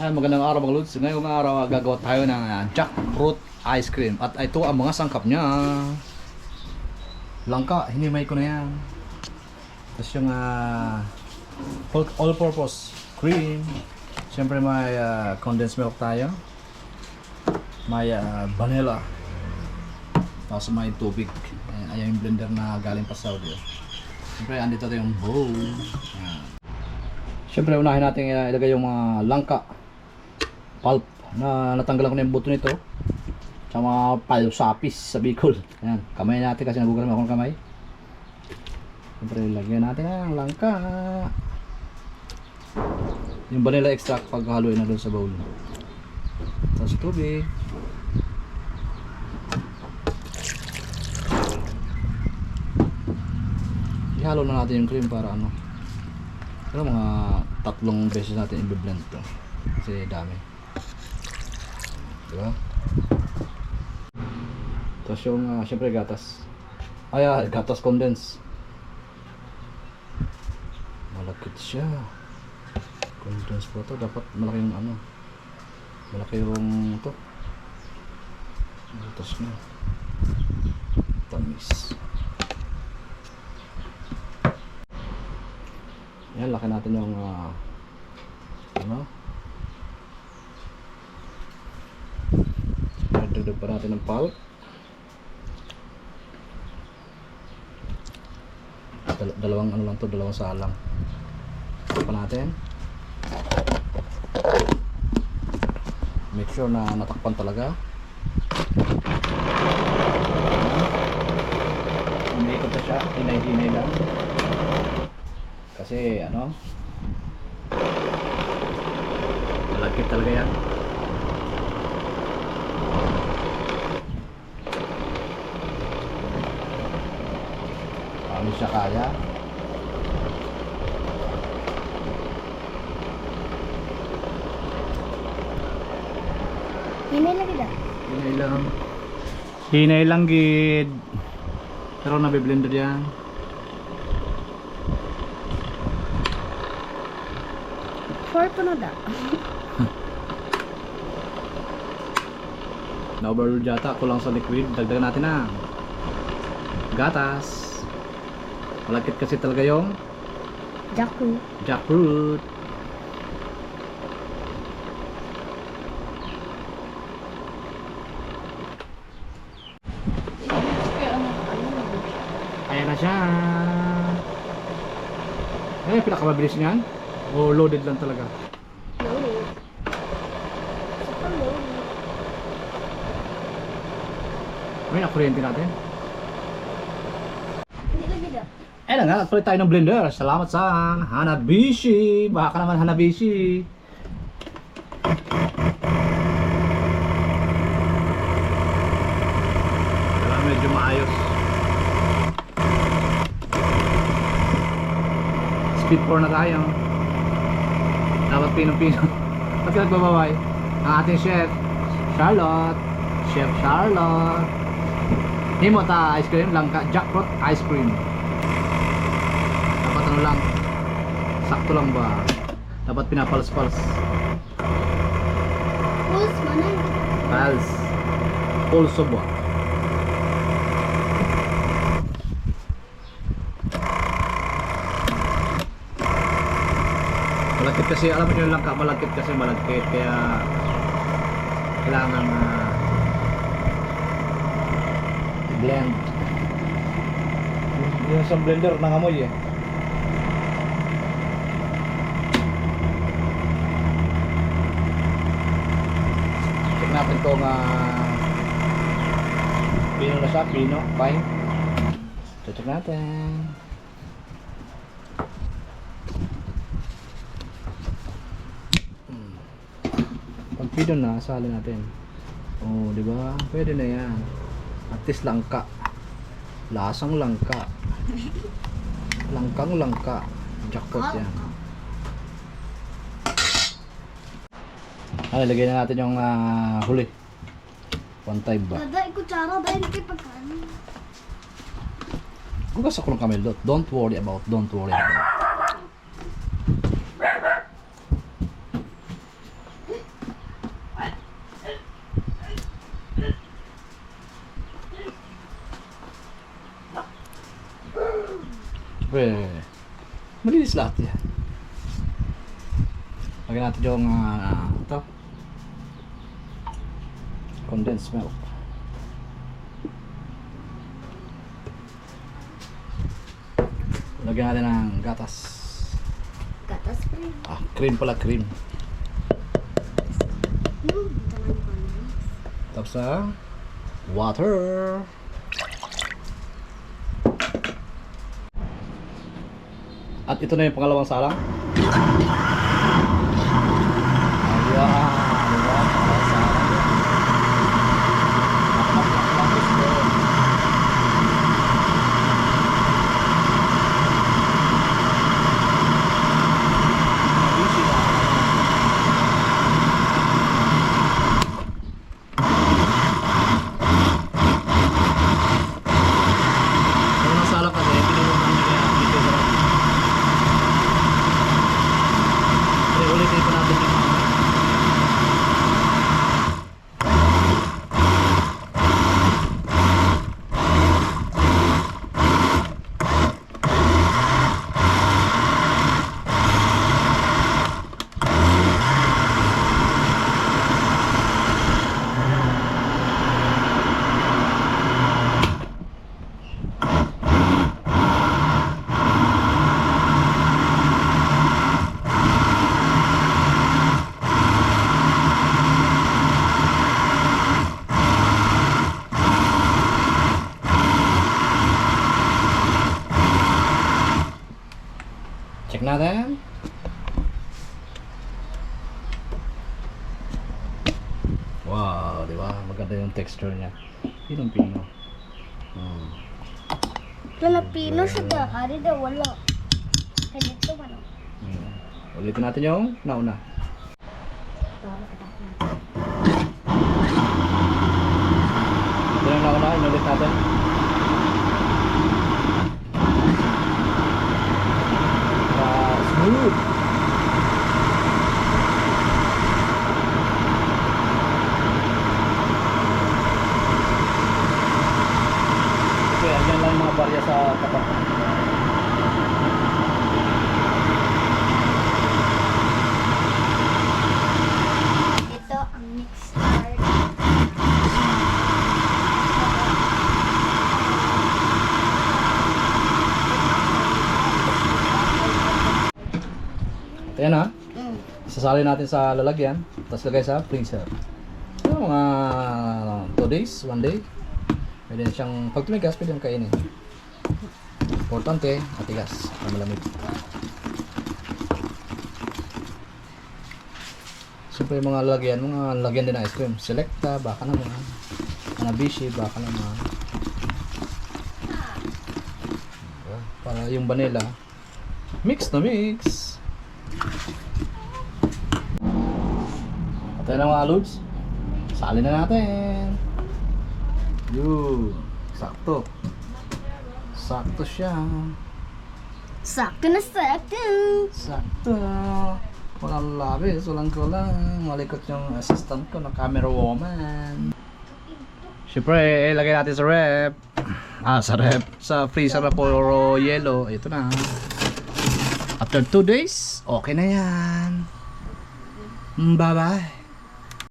Ay, magandang araw mga lods. Ngayong araw ah, gagawa tayo ng ah, jackfruit ice cream. At ito ang mga sangkap niya. Langka, hinimay ko na yan. Tapos yung ah, all- all-purpose cream. Siyempre may ah, condensed milk tayo. May ah, vanilla. Tapos may tubig. Ayan, ayan yung blender na galing pa Saudi. Siyempre, andito tayo yung bowl. Ayan. Siyempre, unahin natin uh, ilagay yung mga langka pulp na natanggalan ko na yung buto nito. Tsaka mga palsapis sa Bicol. Ayan, kamay natin kasi nagugalam ako ng kamay. Siyempre, lagyan natin ang langka. Yung vanilla extract paghaluin na doon sa bowl. Tapos tubig. Ihalo na natin yung cream para ano. Pero mga tatlong beses natin i-blend to. Kasi dami. Diba? Tapos yung, uh, syempre gatas. Ay, ah, gatas condense. Malakit siya. Condense po to. Dapat malaki yung ano. Malaki yung to. Gatas na. Tamis. Yan, laki natin yung ah, ano? Dagdag pa natin ng pulp. Dal- dalawang ano lang to, dalawang salang. Pa natin. Make sure na natakpan talaga. Umiikot na siya, hinay-hinay lang. Kasi ano? Malagkit talaga yan. Siya kaya? Hinay lagi dah. Hinay lang. Hinay lang gid. Pero nabiblender yan. Four pa na da. Na-overload yata. Kulang sa liquid. Dagdagan natin na. Gatas. Malagkit kasi talaga yung Jackfruit. jackfruit. Ayan na siya. Ano yung pinakamabilis niyan? O loaded lang talaga? Loaded. Super loaded. May nakuryente natin. Eh na nga, nagpalit tayo ng blender. Salamat sa Hanabishi. Baka naman Hanabishi. Diba, medyo maayos. Speed 4 na tayo. Dapat pinong-pino. At nagbababay, ang ating chef, Charlotte. Chef Charlotte. Himo ta ice cream lang ka, jackfruit ice cream. Ano lang, sakto lang ba? Dapat pinapals-pals. Pulse mana? Pals. Pulso ba? Malakit kasi, alam mo yung langka, malakit kasi malakit. Kaya, kailangan na blend. Yung sa blender nangamoy eh. Natin kung uh, pino na siya, pino, fine. So, check natin. Hmm. Pag pino na, sali natin. Oh, di ba? Pwede na yan. At least langka. Lasang langka. Langkang langka. Jackpot yan. Ay, lagay na natin yung uh, huli. Pantay ba? Dada, kutsara, dahil hindi pagkain. Gugas ako ng kamildot. Don't worry about, don't worry about. Siyempre, malinis lahat yan. Lagyan natin yung uh, Condensed milk. Lagyan natin ng gatas. Gatas cream. Ah, cream pala, cream. Na. Tapos sa water. At ito na yung pangalawang salang. Ayan, diba? Pangalawang salang yan. Lak, lak, lak, lak, let's go. Busy na. Ano nang salak kasi, pinulungan niya kaya dito sa Kaya ulitin pa natin yung mga Natin. Wow, di ba? Maganda yung texture niya. Pinong-pino. Hmm. Filipino siya da. Hari daw wala. Dito wala. Hmm. Ulitin natin yung nauna. Ito yung nauna, inulit natin. Ah, smooth. Okay, andyan lang mga barya sa tapat. Ito ang mixer. Ito yan ha. Mm. Sasali natin sa lalagyan, tapos lagay sa freezer. So, mga 2 days, 1 day. Pwede na siyang, pag tumigas, pwede yung kainin. Importante, matigas, na malamig. Siyempre yung mga lalagyan, mga lalagyan din ng ice cream. Selecta, baka naman. Hanabishi, baka naman. Diba? Para yung vanilla, mix na mix. Ito na mga loads. Sali na natin. Yun. Sakto. Sakto siya. Sakto na sakto. Sakto. Walang labis, walang kulang. Malikot yung assistant ko na camera woman. Siyempre, ilagay natin sa rep. Ah, sa rep. Sa freezer na puro yellow. Ito na. After 2 days, okay na yan. Mm, Bye-bye.